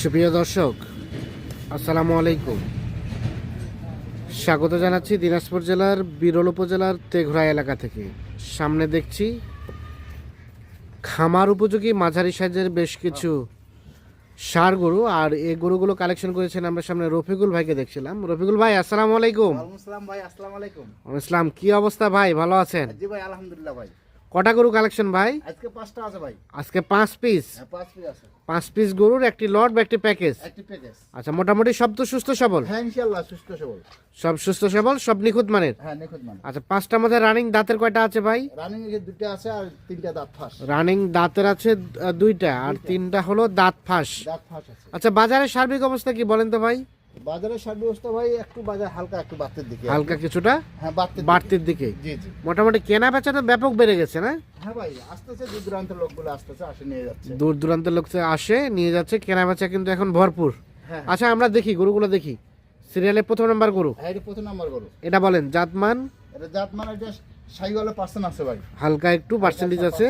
সুপ্রিয় দর্শক আসসালামু আলাইকুম। স্বাগত জানাচ্ছি দিনাজপুর জেলার বিরল উপজেলার তেঘরা এলাকা থেকে। সামনে দেখছি খামার উপযোগী মাঝারি সাইজের বেশ কিছু সার গরু আর এই গরুগুলো কালেকশন করেছেন আমরা সামনে রফিকুল ভাইকে দেখছিলাম। রফিকুল ভাই আসসালামু আলাইকুম। আসসালাম ভাই আসসালামু আলাইকুম। ইসলাম কি অবস্থা ভাই? ভালো আছেন? জি ভাই আলহামদুলিল্লাহ ভাই। কটা গরু কালেকশন ভাই? আজকে পাঁচটা আছে ভাই। আজকে পাঁচ পিস হ্যাঁ পাঁচ পিস আছে। পাঁচ পিস গরুর একটি লট বা একটি প্যাকেজ একটি প্যাকেজ আচ্ছা মোটামুটি সব তো সুস্থ সবল? হ্যাঁ ইনশাআল্লাহ সুস্থ সবল। সব সুস্থ সবল সব নিখুঁত মানের? হ্যাঁ নিখুঁত মান আচ্ছা পাঁচটার মধ্যে রানিং দাঁতের কয়টা আছে ভাই? রানিং এর দুটো আছে আর তিনটা দাঁত ফাঁস। রানিং দাঁতের আছে দুইটা। আর তিনটা হলো দাঁত ফাঁস। দাঁত ফাঁস আছে। আচ্ছা বাজারের সার্বিক অবস্থা কি বলেন তো ভাই? বাজারের সার ব্যবস্থা ভাই একটু বাজার হালকা একটু বাড়তির দিকে। হালকা কিছুটা হ্যাঁ বাড়তির বাড়তির দিকে। জি জি। মোটামুটি কেনা বেচা তো ব্যাপক বেড়ে গেছে না? হ্যাঁ ভাই দূর দূরান্তের লোকগুলো আসে নিয়ে যাচ্ছে। দূর দূরান্তের লোক আসে নিয়ে যাচ্ছে কেনা বেচা কিন্তু এখন ভরপুর। হ্যাঁ। আচ্ছা আমরা দেখি গরুগুলো দেখি। সিরিয়ালে প্রথম নাম্বার গরু। হ্যাঁ এটা প্রথম নাম্বার করো এটা বলেন জাতমান? এটা জাত মানে এটা সাইওয়ালা পার্সেন্ট আছে ভাই। হালকা একটু পার্সেন্টেজ আছে।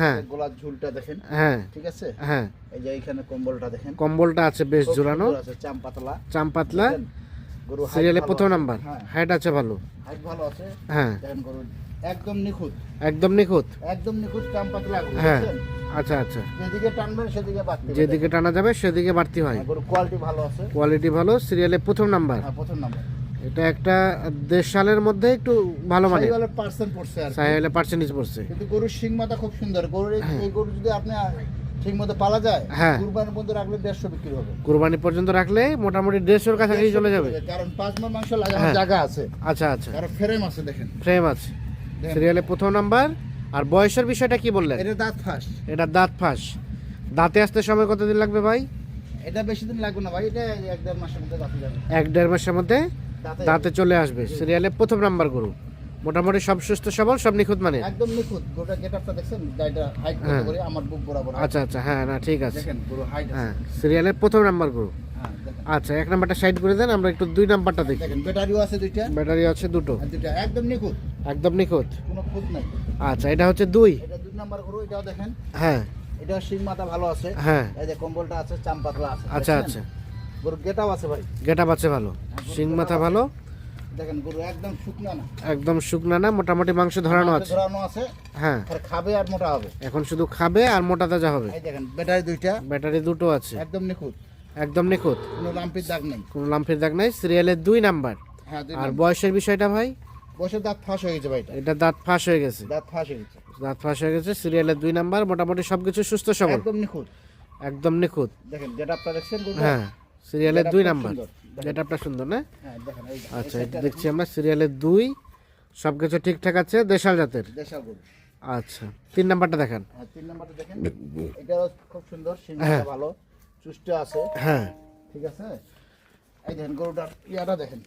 হ্যাঁ। গোলার ঝুলটা দেখেন। হ্যাঁ। ঠিক আছে? হ্যাঁ। এই যে এখানে কম্বলটা দেখেন। কম্বলটা আছে বেশ সুন্দর আছে চাম পাতলা চাম পাতলা গরু সিরিয়ালে প্রথম নাম্বার হ্যাঁ। হাইট আছে ভালো। হাইট ভালো আছে। হ্যাঁ। দেখেন গরু একদম নিখুঁত। একদম নিখুঁত। একদম নিখুঁত চাম পাতলা হ্যাঁ। আচ্ছা আচ্ছা। যেদিকে টানবেন সেদিকে বাড়তে যেদিকে টানা যাবে সেদিকে বাড়তি হয়। গরু কোয়ালিটি ভালো আছে। কোয়ালিটি ভালো সিরিয়ালে প্রথম নাম্বার হ্যাঁ প্রথম নাম্বার এটা একটা দেড় সালের মধ্যে একটু ভালো মানে পার্সেন্ট পড়ছে আর সাহেলে পার্সেন্টেজ পড়ছে। কিন্তু গরুর শিং মাথা খুব সুন্দর। গরুর এই- এই গরু যদি আপনি ঠিক মতো পালা যায় হ্যাঁ। কুরবানির মধ্যে রাখলে দেড়শো বিক্রি হবে। কুরবানি পর্যন্ত রাখলে মোটামুটি দেড়শোর কাছাকাছি চলে যাবে। কারণ পাঁচ মন মাংস লাগানোর হ্যাঁ। জায়গা আছে। আচ্ছা আচ্ছা। কারণ ফ্রেম আছে দেখেন। ফ্রেম আছে। সিরিয়ালে প্রথম নাম্বার আর বয়সের বিষয়টা কি বললেন? এটা দাঁত ফাঁস। এটা দাঁত ফাঁস। দাঁতে আসতে সময় কতদিন লাগবে ভাই? এটা বেশি দিন লাগবে না ভাই এটা এক দেড় মাসের মধ্যে দাঁতে যাবে। এক দেড় মাসের মধ্যে দাঁতে চলে আসবে। সিরিয়ালে প্রথম নাম্বার গরু। মোটামুটি সব সুস্থ সবল সব নিখুঁত মানে? একদম নিখুঁত। গোটা গেটআপটা দেখছেন? গাড়িটা হাইট হ্যাঁ। করে? আমার বুক বরাবর আচ্ছা আচ্ছা। হ্যাঁ না ঠিক আছে। দেখেন হাইট আছে। হ্যাঁ সিরিয়ালের প্রথম নাম্বার গরু। হ্যাঁ আচ্ছা এক নাম্বারটা সাইড করে দেন আমরা একটু দুই নাম্বারটা দেখি। দেখেন ব্যাটারিও আছে দুইটা। ব্যাটারি আছে দুটো। আর দুইটা। একদম নিখুঁত। একদম নিখুঁত। কোনো খুঁত নাই। আচ্ছা এটা হচ্ছে দুই। এটা দুই নাম্বার গরু এটাও দেখেন। হ্যাঁ। এটা শিং মাথা ভালো আছে। হ্যাঁ। এই যে কম্বলটা আছে চাম পাতলা আছে। আচ্ছা আচ্ছা। গরু গেটাও আছে ভাই। গেটা আছে ভালো। শিং মাথা ভালো। দেখেন গরু একদম শুকনো না। একদম শুকনা না মোটামুটি মাংস ধরানো আছে। ধরানো আছে। হ্যাঁ। আর খাবে আর মোটা হবে। এখন শুধু খাবে আর মোটা তাজা হবে। এই দেখেন ব্যাটারি দুইটা। ব্যাটারি দুটো আছে। একদম নিখুঁত। একদম নিখুঁত। কোনো লাম্পির দাগ নেই। কোনো লাম্ফের দাগ নাই সিরিয়ালের দুই নাম্বার। হ্যাঁ আর বয়সের বিষয়টা ভাই? বসে দাঁত ফাঁস হয়ে গেছে ভাই এটা। এটা দাঁত ফাঁস হয়ে গেছে। দাঁত ফাঁস হয়ে গেছে। দাঁত ফাঁস হয়ে গেছে সিরিয়ালের দুই নাম্বার মোটামুটি সবকিছু সুস্থ সবল। একদম নিখুঁত। একদম নিখুঁত। দেখেন যেটা আপনারা দেখছেন হ্যাঁ। সিরিয়ালের দুই নাম্বার। এটা আপনার সুন্দর না? হ্যাঁ আচ্ছা এটা দেখছি আমরা সিরিয়ালের দুই সব কিছু ঠিকঠাক আছে দেশাল জাতের? দেশাল গরু আচ্ছা তিন নাম্বারটা দেখান। হ্যাঁ তিন নাম্বারটা দেখেন। খুব সুন্দর সিংহটা হ্যাঁ। ভালো আছে। হ্যাঁ। ঠিক আছে? এই দেখেন গরুটার ইয়াটা দেখেন।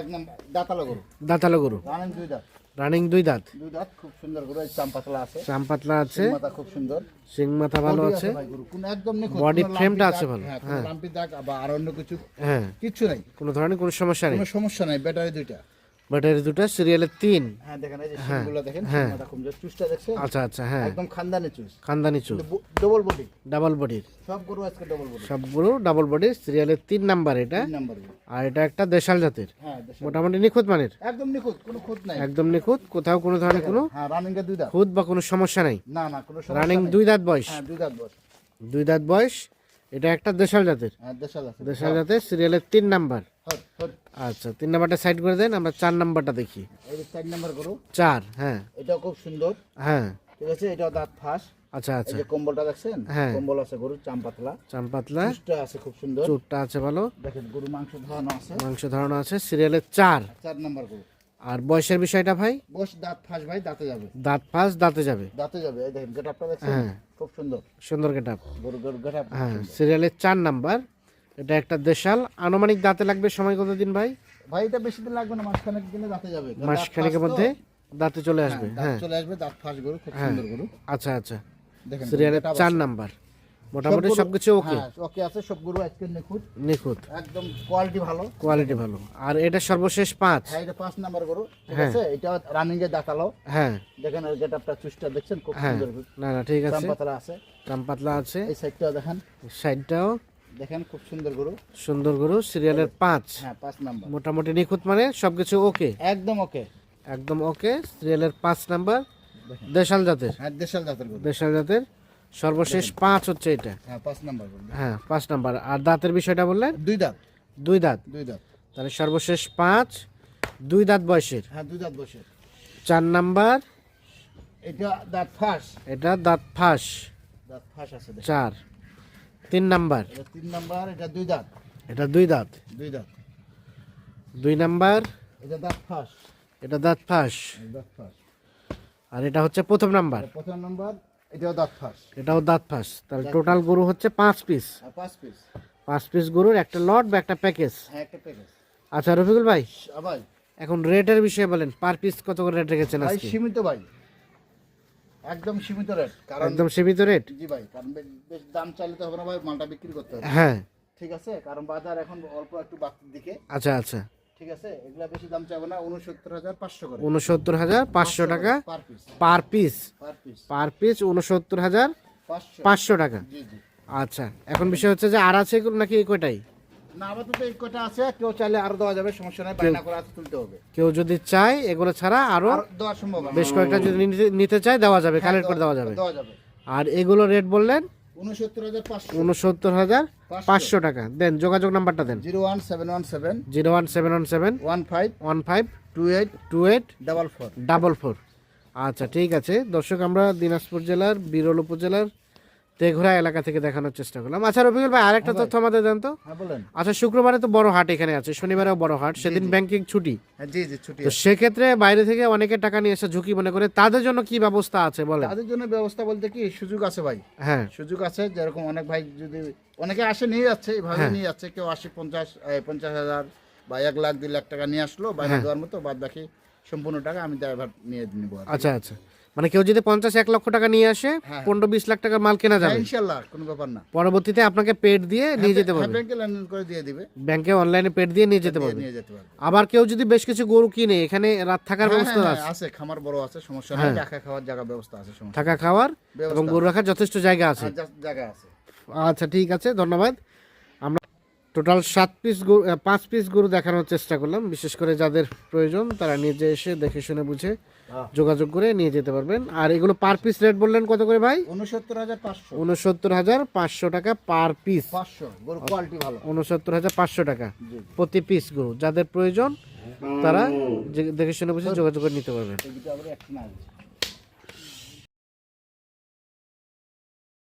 এক নাম্বার দাঁতালো গরু। দাঁতালো গরু। রানিং দুই দাঁত। রানিং দুই দাঁত? দুই দাঁত খুব সুন্দর গরু এই চাম পাতলা আছে। চাম পাতলা আছে। মাথা খুব সুন্দর। সিং মাথা ভালো আছে। কোন একদম কোনো frame আছে ভালো, হ্যাঁ হ্যাঁ। লাম্পি দাগ বা আর অন্য কিছু হ্যাঁ। কিছু নাই। কোনো ধরনের কোনো সমস্যা নেই। কোনো সমস্যা নাই ব্যাটারি দুইটা। ব্যাটারি দুটো সিরিয়ালের তিন। হ্যাঁ দেখেন এই যে সিংগুলো দেখেন হ্যাঁ। দেখছেন? আচ্ছা আচ্ছা হ্যাঁ। একদম খানদানি চুষ। খানদানি চুল ডবল বডি ডাবল বডির সব গরু আজকে ডবল বডি সবগুলো ডাবল বডির সিরিয়ালের তিন নাম্বার এটা। নাম্বার আর এটা একটা দেশাল জাতের। হ্যাঁ মোটামুটি নিখুঁত মানের। একদম নিখুঁত কোনো খুঁত নাই। একদম নিখুঁত কোথাও কোনো ধরনের কোনো হ্যাঁ রানিং এর দুই দাঁত। খুঁত বা কোনো সমস্যা নেই। না না কোনো সমস্যা রানিং দুই দাঁত বয়স। হ্যাঁ দুই দাঁত বস দুই দাঁত বয়স। এটা একটা দেশাল জাতের। হ্যাঁ দেশাল জাতের সিরিয়ালের তিন নাম্বার। আচ্ছা তিন নাম্বারটা সাইড করে দেন আমরা চার নাম্বারটা দেখি। এই চার নাম্বার গরু। চার হ্যাঁ। এটাও খুব সুন্দর। হ্যাঁ। ঠিক আছে এটাও দাঁত ফাঁস। আচ্ছা আচ্ছা। যে কম্বলটা দেখছেন? হ্যাঁ। কম্বল আছে গরু চাম পাতলা। চাম আছে খুব সুন্দর। চুটটা আছে ভালো। দেখেন গরু মাংস ধরানো আছে। মাংস ধরানো আছে সিরিয়ালের চার। চার নাম্বার গরু। আর বয়সের বিষয়টা ভাই? বস দাঁত ফাঁস ভাই দাঁতে যাবে। দাঁত ফাঁস দাঁতে যাবে। দাঁতে যাবে এই দেখেন গেটআপটা দেখছেন? হ্যাঁ। খুব সুন্দর। সুন্দর গেট গরু গরু গেটআপ হ্যাঁ সিরিয়ালের চার নাম্বার। এটা একটা দেশাল। আনুমানিক দাঁতে লাগবে সময় কত দিন ভাই? ভাই এটা বেশি দিন লাগবে না মাসখানেক দিনে দাঁতে যাবে। মাসখানেকের মধ্যে দাঁতে চলে আসবে হ্যাঁ, হ্যাঁ। চলে আসবে দাঁত ফাঁস গরু খুব হ্যাঁ। সুন্দর গরু। আচ্ছা আচ্ছা। দেখেন সিরিয়ালের চার নাম্বার। মোটামুটি সবকিছু ওকে হ্যাঁ, ওকে আছে সবগুলো আজকে নিখুঁত। নিখুঁত। একদম কোয়ালিটি ভালো। কোয়ালিটি ভালো। আর এটা সর্বশেষ পাঁচ। হ্যাঁ এটা পাঁচ নাম্বার গরু ঠিক হ্যাঁ। আছে? এটা রানিং এ দেখাল হ্যাঁ। দেখেন ওই গেটআপটা চুষটা দেখছেন? খুব হ্যাঁ। সুন্দর না না ঠিক আছে। চাম্পাতলা আছে। কাম পাতলা আছে। এই সাইডটাও দেখেন। সাইডটাও দেখেন খুব সুন্দর গরু। সুন্দর গরু সিরিয়ালের পাঁচ। হ্যাঁ পাঁচ নাম্বার। মোটামুটি নিখুঁত মানে সবকিছু ওকে একদম ওকে একদম ওকে সিরিয়ালের পাঁচ নাম্বার। দেশাল জাতের। হ্যাঁ দেশাল জাতের গরু। দেশাল জাতের। সর্বশেষ পাঁচ হচ্ছে এটা। হ্যাঁ পাঁচ নাম্বার হ্যাঁ পাঁচ নাম্বার। আর দাঁতের বিষয়টা বললেন? দুই দাঁত। দুই দাঁত। দুই দাঁত। তাহলে সর্বশেষ পাঁচ দুই দাঁত বয়সের? হ্যাঁ দুই দাঁত বয়সের। চার নাম্বার। এটা দাঁত ফাঁস। এটা দাঁত ফাঁস। দাঁত ফাঁস আছে চার। তিন নাম্বার। তিন নাম্বার এটা দুই দাঁত। এটা দুই দাঁত। দুই দাঁত। দুই নাম্বার। এটা দাঁত ফাঁস। এটা দাঁত ফাঁস। দাঁত ফাঁস। আর এটা হচ্ছে প্রথম নাম্বার। প্রথম নাম্বার। এটাও দাঁত ফাঁস। এটাও দাঁত ফাঁস। তাহলে টোটাল গরু হচ্ছে পাঁচ পিস। পাঁচ পিস। পাঁচ পিস গরুর একটা লট বা একটা প্যাকেজ? হ্যাঁ একটা প্যাকেজ। আচ্ছা রফিকুল ভাই ভাই। এখন রেটের বিষয়ে বলেন পার পিস কত করে রেট রেখেছেন আজকে? সীমিত ভাই। একদম সীমিত রেট কারণ একদম সীমিত রেট? জি ভাই কারণ বেশ দাম চালিতে হবে না ভাই মালটা বিক্রি করতে হবে। হ্যাঁ। ঠিক আছে কারণ বাজার এখন অল্প একটু বাড়তির দিকে। আচ্ছা আচ্ছা। ঠিক আছে? এগুলা বেশি দাম চাবে না করে। টাকা পার পিস পার পিস টাকা। জি জি। আচ্ছা এখন বিষয় হচ্ছে যে আর আছে এগুলো নাকি কয়টাই? না আপাতত এই কটা আছে কেউ চাইলে আরও দেওয়া যাবে সমস্যা নাই বায়না করে হাতে তুলতে হবে। কেউ যদি চায় এগুলো ছাড়া আরও দেওয়া সম্ভব বেশ কয়েকটা যদি নিতে- চায় দেওয়া যাবে হ্যাঁ, কালেক্ট করে দেওয়া যাবে। দেওয়া যাবে। আর এগুলো রেট বললেন? উনসত্তর হাজার পাঁচশো টাকা। দেন যোগাযোগ নাম্বারটা দেন। Zero one seven one seven zero one seven one seven one five one five two eight two eight double four. Double four. আচ্ছা ঠিক আছে। দর্শক আমরা দিনাজপুর জেলার বিরল উপজেলার তেঘরা এলাকা থেকে দেখানোর চেষ্টা করলাম। আচ্ছা রফিকুল ভাই আরেকটা তথ্য আমাদের দেন তো। হ্যাঁ আচ্ছা শুক্রবারে তো বড় হাট এখানে আছে শনিবারেও বড় হাট সেদিন ব্যাংকিং ছুটি। হ্যাঁ জি জি ছুটি তো সেক্ষেত্রে বাইরে থেকে অনেকে টাকা নিয়ে এসে ঝুঁকি মনে করে তাদের জন্য কি ব্যবস্থা আছে বলে তাদের জন্য ব্যবস্থা বলতে কি সুযোগ আছে ভাই। হ্যাঁ। সুযোগ আছে যেরকম অনেক ভাই যদি অনেকে আসে নিয়ে যাচ্ছে এইভাবে হ্যাঁ। নিয়ে যাচ্ছে। কেউ আশি পঞ্চাশ পঞ্চাশ হাজার বা এক লাখ দুই লাখ টাকা নিয়ে আসলো বাইরে হ্যাঁ। দেওয়ার মতো বাদ বাকি সম্পূর্ণ টাকা আমি ড্রাইভার নিয়ে নিবো আচ্ছা আচ্ছা। মানে কেউ যদি পঞ্চাশ এক লক্ষ টাকা নিয়ে আসে হ্যাঁ। পনেরো বিশ লাখ টাকার মাল কেনা হ্যাঁ, যাবে ইনশাল্লাহ কোনো ব্যাপার না। পরবর্তীতে আপনাকে পেড দিয়ে নিয়ে যেতে হ্যাঁ পারবে। ব্যাংকে লেনদেন করে দিয়ে দিবে। ব্যাংকে অনলাইনে পেড দিয়ে নিয়ে যেতে পারবে। নিয়ে যেতে পারবে। আবার কেউ যদি বেশ কিছু গরু কিনে এখানে রাত থাকার হ্যাঁ, ব্যবস্থা হ্যাঁ, আছে। আছে খামার বড় আছে সমস্যা হ্যাঁ। নেই টাকা খাওয়ার জায়গা ব্যবস্থা আছে সমস্যা থাকা খাওয়ার এবং গরু রাখার যথেষ্ট জায়গা আছে। জায়গা আছে। আচ্ছা ঠিক আছে ধন্যবাদ। টোটাল সাত পিস গরু পাঁচ পিস গরু দেখানোর চেষ্টা করলাম। বিশেষ করে যাদের প্রয়োজন তারা নিজে এসে দেখে শুনে বুঝে যোগাযোগ করে নিয়ে যেতে পারবেন। আর এগুলো পার পিস রেট বললেন কত করে ভাই? উনসত্তর হাজার পাঁচশো। উনসত্তর হাজার পাঁচশো টাকা পার পিস পাঁচশো গরু কোয়ালিটি ভালো। উনসত্তর হাজার পাঁচশো টাকা প্রতি পিস গরু। যাদের প্রয়োজন তারা দেখে শুনে বুঝে যোগাযোগ করে নিতে পারবেন।